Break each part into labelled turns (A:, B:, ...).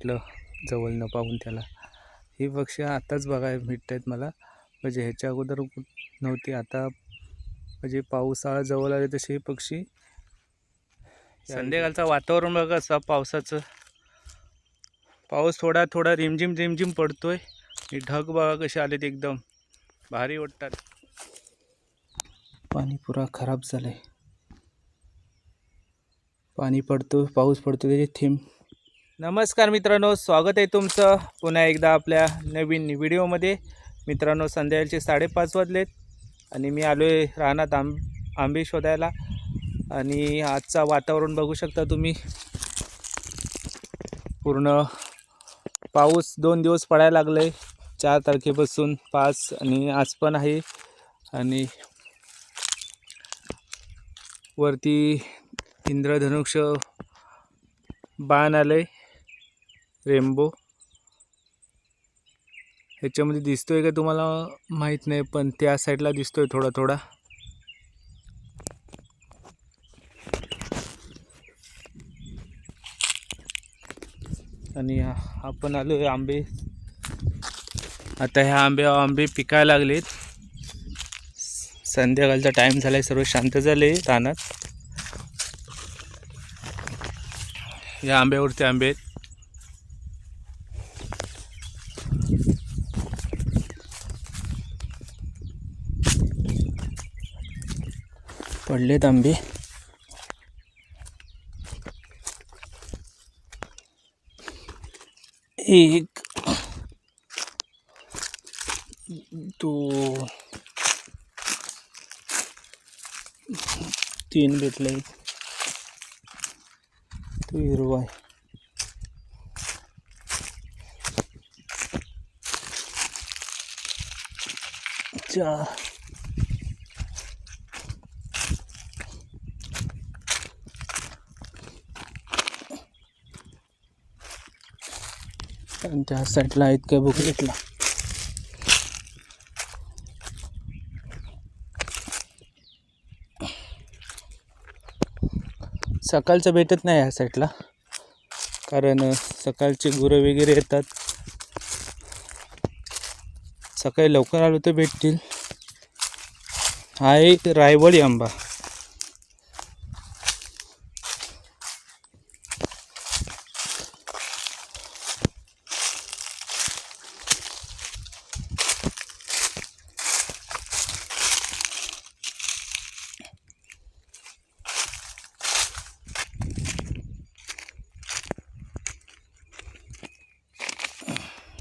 A: वाटलं जवळ न पाहून त्याला. ही पक्षी आत्ताच बघायला भेटत आहेत मला. म्हणजे ह्याच्या अगोदर नव्हती आता म्हणजे पावसाळा जवळ आले तसे हे पक्षी. संध्याकाळचं वातावरण बघा असा पावसाचं. पाऊस थोडा थोडा रिमझिम रिमझिम पडतोय. हे ढग बघा कसे आलेत एकदम. भारी वाटतात. पाणी पुरा खराब झालंय. पाणी पडतो पाऊस पडतो त्याचे थेंब नमस्कार मित्रांनो स्वागत आहे तुमचं पुन्हा एकदा आपल्या नवीन व्हिडिओमध्ये. मित्रांनो संध्याकाळचे साडेपाच वाजलेत आणि मी आलो आहे रानात आंब आंबे शोधायला. आणि आजचा वातावरण बघू शकता तुम्ही. पूर्ण पाऊस दोन दिवस पडायला लागलं आहे चार तारखेपासून पाच आणि आज पण आहे. आणि वरती इंद्रधनुष बाण आलं आहे रेम्बो ह्याच्यामध्ये दिसतो आहे का तुम्हाला? माहीत नाही पण त्या साईडला दिसतो आहे थोडा थोडा आणि आपण आलो आहे आंबे. आता ह्या आंबे आंबे पिकायला लागलेत. संध्याकाळचा टाईम झाला आहे सर्व शांत झाले रानात. या आंब्यावरती आंबे आहेत. पडलेत आंबे एक दो तीन भेटले. तो हिरवा आहे. चार. आणि त्या साईडला आहेत काय बघू सकाळचं भेटत नाही ह्या साईडला कारण सकाळचे गुरं वगैरे येतात. सकाळी लवकर आलो तर भेटतील. हा एक रायवडी आंबा.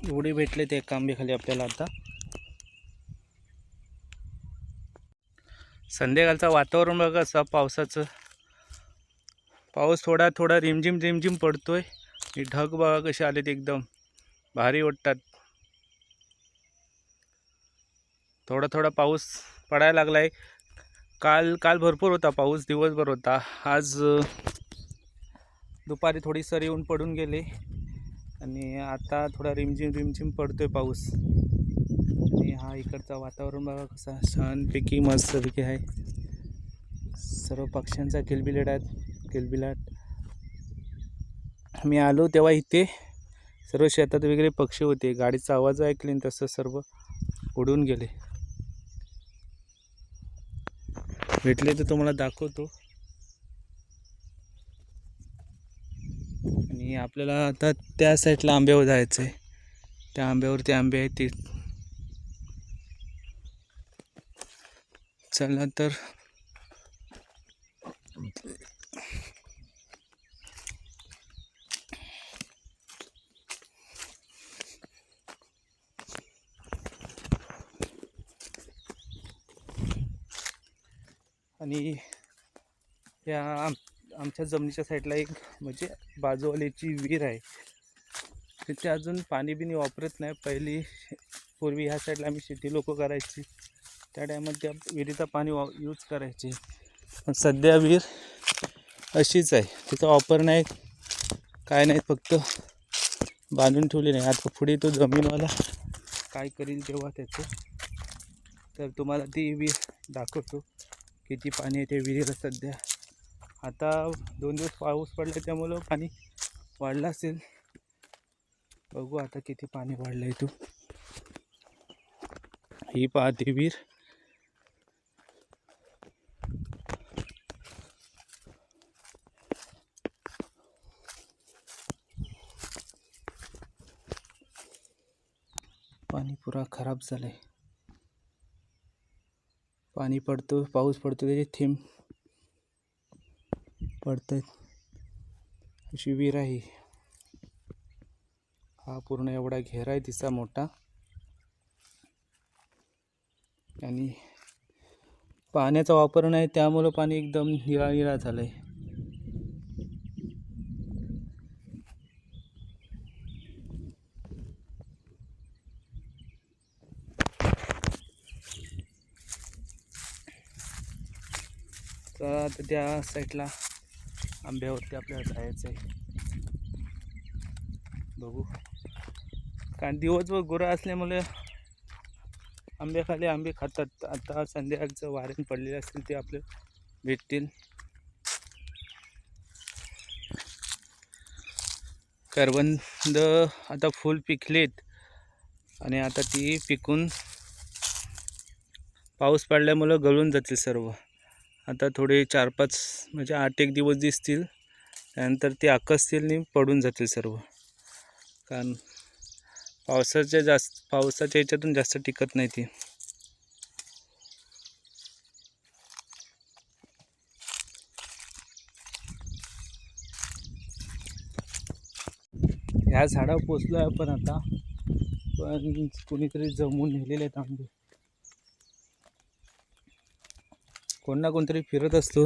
A: एवढे भेटले ते एका आपल्याला आता. संध्याकाळचं वातावरण बघा असं पावसाचं. पाऊस थोडा थोडा रिमझिम रिमझिम पडतोय. हे ढग बघा कसे आलेत एकदम. भारी वाटतात. थोडा थोडा पाऊस पडायला लागलाय. काल काल भरपूर होता पाऊस दिवसभर होता. आज दुपारी थोडी सर येऊन पडून गेले. आणि आता थोडा रिमझिम रिमझिम पडतो आहे पाऊस. आणि हा इकडचा वातावरण बघा कसा छानपैकी मस्तपैकी आहे. सर्व पक्ष्यांचा किलबिलाट आहेत किलबिलाट मी आलो तेव्हा इथे. सर्व शेतात वगैरे पक्षी होते. गाडीचा आवाज ऐकले आणि तसं सर्व उडून गेले. भेटले तर तुम्हाला दाखवतो. आणि आपल्याला आता त्या साईडला आंब्यावर जायचं आहे त्या आंब्यावरती आंबे आहेत ते. चला तर. आणि या आमच्या जमिनीच्या साईडला एक म्हणजे बाजूवाल्याची विहीर आहे. तिथे अजून पाणी बिनी वापरत नाही. पहिली पूर्वी ह्या साईडला आम्ही शेती लोक करायची. त्या टायमात त्या विहिरीचं पाणी वा यूज करायचे. पण सध्या विहीर अशीच आहे. तिचा वापर नाही काय नाही फक्त बांधून ठेवली नाही. आता पुढे तो जमीनवाला काय करील तेव्हा त्याचं. तर तुम्हाला ती विहीर दाखवतो. किती पाणी आहे ते विहिरीला सध्या. आता दोन दिवस पाऊस पडला त्यामुळं पाणी वाढलं असेल. बघू आता किती पाणी वाढलंय तू ही पहा देवीर पाणी पुरा खराब झालंय. पाणी पडतो पाऊस पडतो त्याचे थेंब पडतायत अशी विहीर आहे हा. पूर्ण एवढा घेरा आहे तिचा मोठा. आणि पाण्याचा वापर नाही त्यामुळं पाणी एकदम निळा निळा झालं आहे तर आता त्या साईडला आंब्यावरती आपल्याला जायचं आहे. बघू. कारण दिवसभर गुरं असल्यामुळे आंब्याखाली आंबे खातात. आता संध्याकाळचं वारेन पडलेले असतील ते आपले भेटतील. करवंद आता फुल पिकलेत. आणि आता ती पिकून पाऊस पडल्यामुळं गळून जातील सर्व. आता थोडे चार पाच म्हणजे आठ एक दिवस दिसतील. त्यानंतर ते आकसतील आणि पडून जातील सर्व. कारण पावसाच्या जास्त पावसाच्या ह्याच्यातून जास्त टिकत नाही ती. ह्या झाडावर पोचलो आहे आपण आता. पण कोणीतरी जमून नेलेले आहेत आंबे. कोण ना कोणतरी फिरत असतो.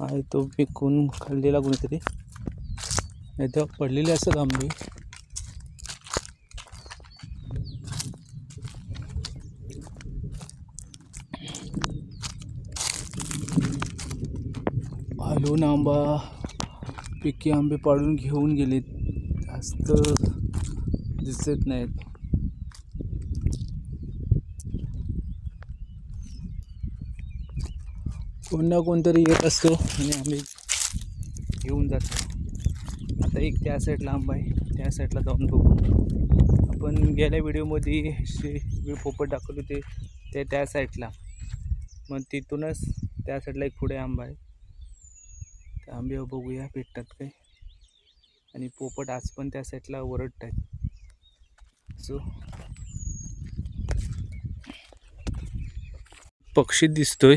A: आहे तो पिकून खाल्लेला कोणीतरी. नाही तर पडलेले असतात आंबे. हलवून आंबा. पिके आंबे पाडून घेऊन गेले जास्त दिसत नाहीत. कोण ना कोणतरी येत असतो आणि आम्ही घेऊन जातो. आता एक त्या साईडला आंबा आहे. त्या साईडला जाऊन बघू. आपण गेल्या व्हिडिओमध्ये शे जे पोपट दाखवले होते ते त्या साईडला मग तिथूनच त्या साईडला एक पुढे आंबा आहे. त्या आंब्यावर बघूया भेटतात काय? आणि पोपट आज पण त्या साईडला ओरडत आहेत. सो पक्षी दिसतोय.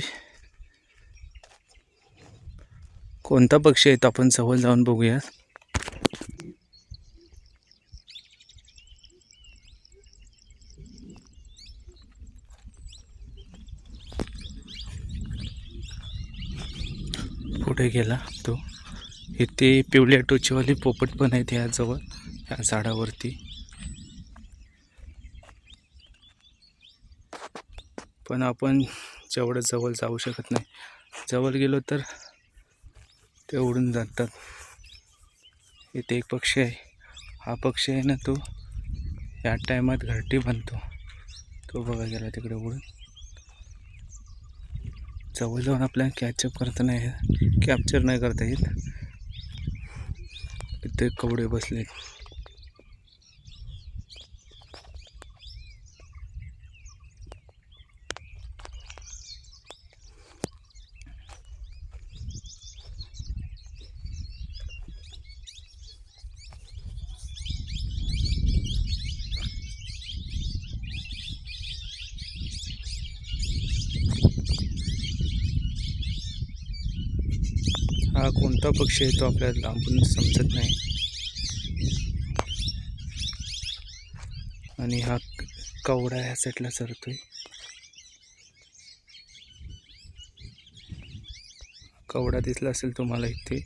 A: कोणता पक्षी आहे तो आपण जवळ जाऊन बघूया पुढे गेला तो. इथे पिवळ्या टोचीवाली पोपट पण आहेत याजवळ या झाडावरती. पण आपण जेवढं जवळ जाऊ शकत नाही. जवळ गेलो तर ते उडून जातात. इथे एक पक्षी आहे. हा पक्षी आहे ना तो या टायमात घरटी बनतो. तो बघा गेला तिकडे उडून. जवळ जाऊन आपल्याला कॅचअप करता नाही कॅप्चर नाही करता येत. इथे कवडे बसलेत. हा कोणता पक्षी आहे तो आपल्याला लांबून समजत नाही. आणि हा कवडा ह्या साईडला आहे कवडा दिसला असेल तुम्हाला इथे.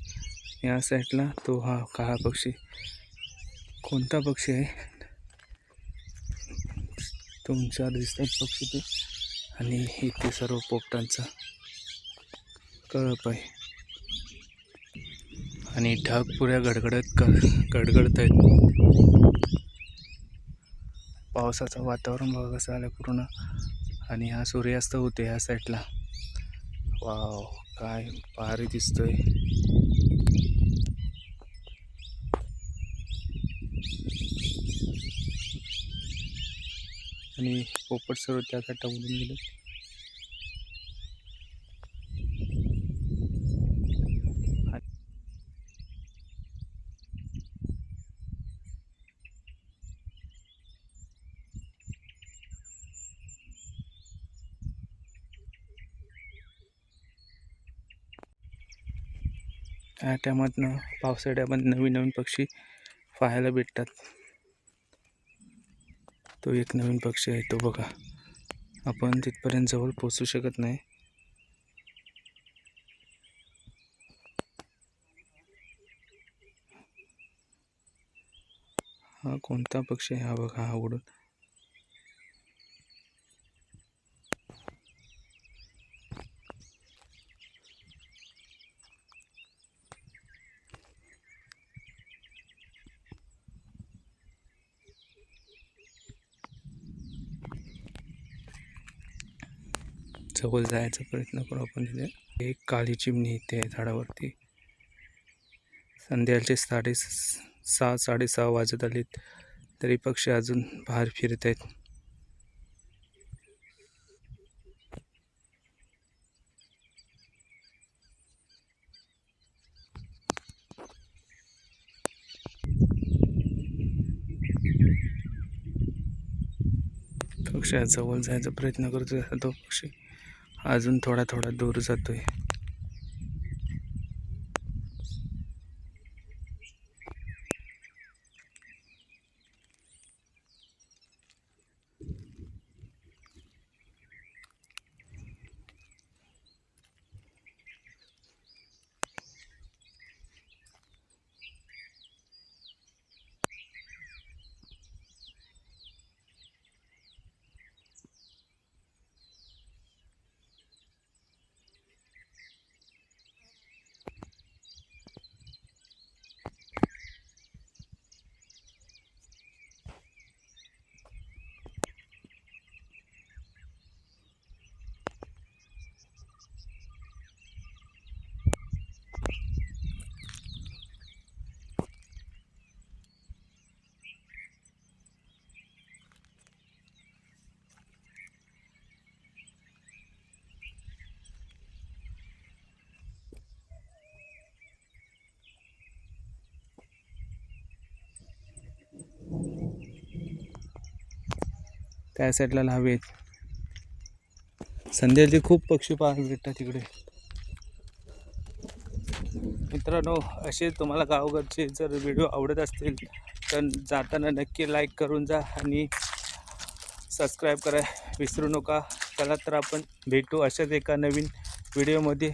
A: या साईडला तो हा काळा पक्षी. कोणता पक्षी आहे? तुमच्या दिसतात पक्षी ते. आणि इथे सर्व पोपटांचा कळप आहे. आणि ढग पुऱ्या गडगडत क गडगडत आहेत पावसाचं वातावरण बघा कसं आलं पूर्ण. आणि हा सूर्यास्त होते ह्या साईडला. वाव काय भारी दिसतोय. आणि पोपट सर्व त्या साईडला उडून गेले त्या टायमातनं पावसाळ्यामध्ये नवीन नवीन पक्षी पाहायला भेटतात. तो एक नवीन पक्षी आहे तो बघा. आपण तिथपर्यंत जवळ पोचू शकत नाही. हा कोणता पक्षी आहे? हा बघा हा उडून. जवळ जायचा प्रयत्न करू आपण तिथे. एक काळी चिमणी इथे आहे झाडावरती. संध्याचे साडे सहा साडेसहा वाजत आलेत. तरी पक्षी अजून बाहेर फिरत आहेत. पक्षी जवळ जायचा प्रयत्न करतो तो पक्षी. अजून थोडा थोडा दूर जातो आहे त्या साईडला लावे? आहेत संध्याचे खूप पक्षी पाहायला भेटतात तिकडे. मित्रांनो असे तुम्हाला गावघरचे जर व्हिडिओ आवडत असतील तर जाताना नक्की लाईक करून जा आणि सबस्क्राईब करा. विसरू नका. चला तर आपण भेटू अशाच एका नवीन व्हिडिओमध्ये